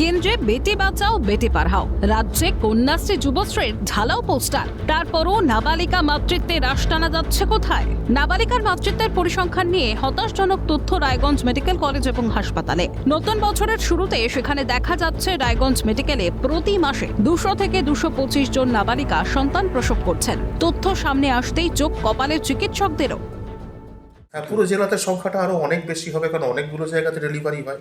কেন্দ্রে বেটে বাঁচাও, বেটে পাড়াও। রাজ্যে কন্যাশ্রী যুবশ্রীর ঢালাও পোস্টার। তারপরও নাবালিকা মাতৃত্বে রাশ টানা যাচ্ছে কোথায়? নাবালিকার মাতৃত্বের পরিসংখ্যান নিয়ে হতাশজনক তথ্য রায়গঞ্জ মেডিকেল কলেজ এবং হাসপাতালে। নতুন বছরের শুরুতে সেখানে দেখা যাচ্ছে রায়গঞ্জ মেডিকেলে প্রতি মাসে দুশো থেকে দুশো পঁচিশ জন নাবালিকা সন্তান প্রসব করছেন। তথ্য সামনে আসতেই চোখ কপালে চিকিৎসকদেরও। হ্যাঁ পুরো জেলাতে সংখ্যাটা আরও অনেক বেশি হবে, কারণ অনেকগুলো জায়গাতে ডেলিভারি হয়।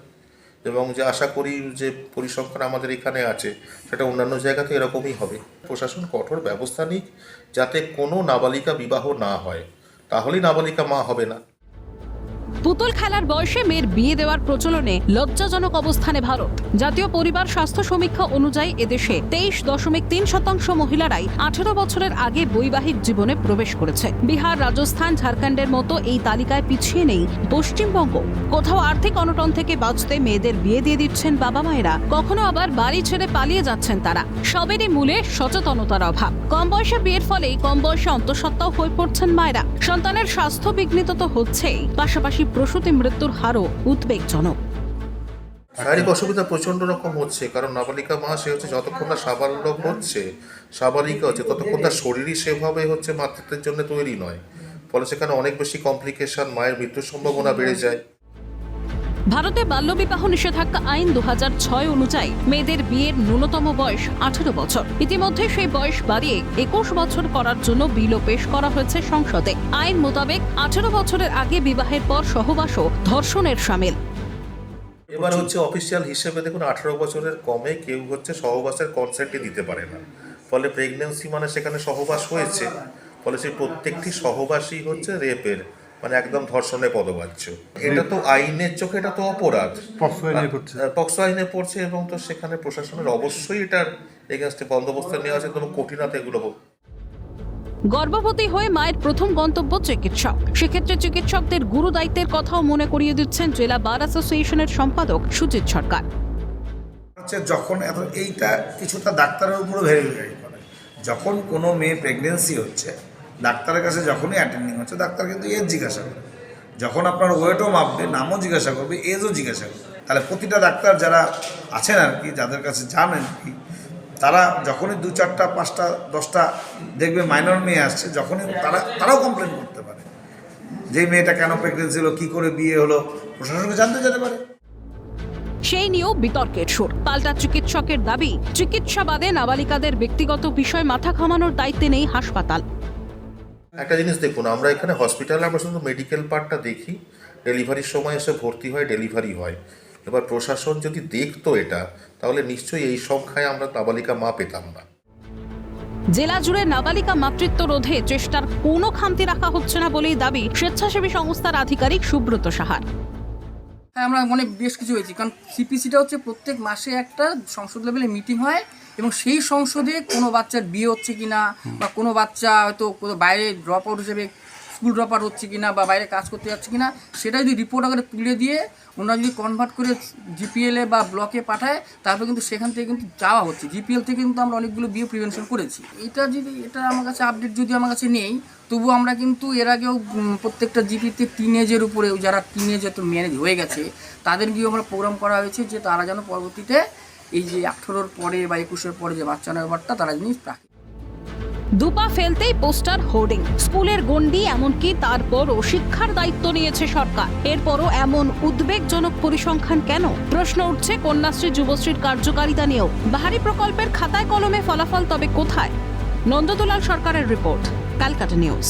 এবং যে আশা করি যে পরিসংখ্যান আমাদের এখানে আছে, সেটা অন্যান্য জায়গাতে এরকমই হবে। প্রশাসন কঠোর ব্যবস্থা নিক যাতে কোনো নাবালিকা বিবাহ না হয়। তাহলেই নাবালিকা মা হবে না। পুতুল খেলার বয়সে মেয়ের বিয়ে দেওয়ার প্রচলনে লজ্জাজনক অবস্থানে ভারত। জাতীয় পরিবার স্বাস্থ্য সমীক্ষা অনুযায়ী এদেশে তেইশ দশমিক তিন শতাংশ মহিলারাই আঠেরো বছরের আগে বৈবাহিক জীবনে প্রবেশ করেছে। বিহার, রাজস্থান, ঝাড়খণ্ডের মতো এই তালিকায় পিছিয়ে নেই পশ্চিমবঙ্গ। কোথাও আর্থিক অনটন থেকে বাঁচতে মেয়েদের বিয়ে দিয়ে দিচ্ছেন বাবা মায়েরা কখনো আবার বাড়ি ছেড়ে পালিয়ে যাচ্ছেন তারা। সবেরই মূলে সচেতনতার অভাব। কম বয়সে বিয়ের ফলেই কম বয়সে অন্তঃসত্ত্বাও হয়ে পড়ছেন মায়েরা। সন্তানের স্বাস্থ্য বিঘ্নিত তো হচ্ছেই। পাশাপাশি প্রসূতি মৃত্যুর হারও উদ্বেগজনক। শারীরিক অসুবিধা প্রচণ্ড রকম হচ্ছে, কারণ নাবালিকা মা সে হচ্ছে যতক্ষণ না সাবালক হচ্ছে সাবালিকা হচ্ছে, ততক্ষণ তার শরীরই সেভাবে হচ্ছে মাতৃত্বের জন্য তৈরি নয়। ফলে সেখানে অনেক বেশি কমপ্লিকেশন মায়ের মৃত্যুর সম্ভাবনা বেড়ে যায়। ভারতে বাল্যবিবাহ নিষেধাজ্ঞা আইন দু অনুযায়ী মেয়েদের বিয়ের ন্যূনতম বয়স আঠেরো বছর। ইতিমধ্যে সেই বয়স বাড়িয়ে একুশ বছর করার জন্য বিলও পেশ করা হয়েছে সংসদে। আইন মোতাবেক আঠেরো বছরের আগে বিবাহের পর সহবাসও ধর্ষণের সামিল। এবার হচ্ছে অফিসিয়াল হিসেবে দেখুন, আঠারো বছরের কমে কেউ হচ্ছে সহবাসের কনসেন্টই দিতে পারে না। ফলে প্রেগনেন্সি মানে সেখানে সহবাস হয়েছে। ফলে সেই প্রত্যেকটি সহবাসই হচ্ছে রেপের মানে একদম ধর্ষণে পদবাচ্য। এটা তো আইনের চোখে এটা তো অপরাধ। পক্সো আইনে পড়ছে। আহ, পক্সো আইনে পড়ছে এবং তো সেখানে প্রশাসনের অবশ্যই এটার এগেনস্টে বন্দোবস্ত নেওয়া আছে এবং কঠিনতা এগুলো হোক গর্ভবতী হয়ে মায়ের প্রথম গন্তব্য চিকিৎসক। সেক্ষেত্রে চিকিৎসকদের গুরু দায়িত্বের কথাও মনে করিয়ে দিচ্ছেন জেলা বার অ্যাসোসিয়েশনের সম্পাদক সুজিত সরকার। হচ্ছে যখন এত এইটা কিছুটা ডাক্তারের উপরও ভেরি ভেরি করে। যখন কোনো মেয়ে প্রেগনেন্সি হচ্ছে ডাক্তারের কাছে যখনই অ্যাটেন্ডিং হচ্ছে, ডাক্তার কিন্তু এজ জিজ্ঞাসা করবে। যখন আপনার ওয়েটও মাপবে, নামও জিজ্ঞাসা করবে, এজও জিজ্ঞাসা করবে। তাহলে প্রতিটা ডাক্তার যারা আছেন আর কি, যাদের কাছে জানেন কি, তারা যখনই দু চারটা, পাঁচটা, দশটা দেখবে মাইনর মেয়ে আসছে, যখনই তারা, তারাও কমপ্লেন করতে পারে। যে মেয়েটা কেন প্রেগনেন্সি হলো, কী করে বিয়ে হলো, প্রশাসনকে জানতে যেতে পারে। সেই নিয়েও বিতর্কের সুর। পাল্টা চিকিৎসকের দাবি চিকিৎসা বাদে নাবালিকাদের ব্যক্তিগত বিষয় মাথা ঘামানোর দায়িত্বে নেই হাসপাতাল। একটা জিনিস দেখুন আমরা এখানে হসপিটালে আমরা শুধু মেডিকেল পার্টটা দেখি ডেলিভারির সময় এসে ভর্তি হয় ডেলিভারি হয়। এবার প্রশাসন যদি দেখতো এটা তাহলে নিশ্চয়ই এই সংখ্যায় আমরা নাবালিকা মা পেতাম না। জেলা জুড়ে নাবালিকা মাতৃত্ব রোধে চেষ্টার কোনো খামতি রাখা হচ্ছে না বলেই দাবি স্বেচ্ছাসেবী সংস্থার আধিকারিক সুব্রত সাহার। হ্যাঁ আমরা মনে বেশ কিছু হয়েছি কারণ সিপিসিটা হচ্ছে প্রত্যেক মাসে একটা সংসদ লেভেলে মিটিং হয় এবং সেই সংসদে কোনো বাচ্চার বিয়ে হচ্ছে কিনা বা কোনো বাচ্চা হয়তো বাইরে ড্রপ আউট হিসেবে স্কুল ড্রপ আউট হচ্ছে কি না বা বাইরে কাজ করতে যাচ্ছে কি না সেটা যদি রিপোর্ট আকারে তুলে দিয়ে ওনারা যদি কনভার্ট করে জিপিএলে বা ব্লকে পাঠায় তারপর কিন্তু সেখান থেকে কিন্তু যাওয়া হচ্ছে। জিপিএল থেকে কিন্তু আমরা অনেকগুলো বিয়ে প্রিভেনশন করেছি। এটা যদি এটা আমার কাছে আপডেট যদি আমার কাছে নেই তবু আমরা কিন্তু এর আগেও প্রত্যেকটা জিপিতে টিনেজের উপরে যারা টিনেজ হয়তো ম্যানেজ হয়ে গেছে তাদের গিয়েও আমরা প্রোগ্রাম করা হয়েছে যে তারা যেন পরবর্তীতে এই যে আঠেরোর পরে বা একুশের পরে যে বাচ্চা ব্যাপারটা, তারা জিনিস রাখে দুপা ফেলতেই পোস্টার হোর্ডিং। স্কুলের গণ্ডি, এমনকি তারপরও শিক্ষার দায়িত্ব নিয়েছে সরকার। এরপরও এমন উদ্বেগজনক পরিসংখ্যান কেন? প্রশ্ন উঠছে কন্যাশ্রী যুবশ্রীর কার্যকারিতা নিয়েও। বাহারি প্রকল্পের খাতায় কলমে ফলাফল তবে কোথায়? নন্দদুলাল সরকারের রিপোর্ট, ক্যালকাটা নিউজ।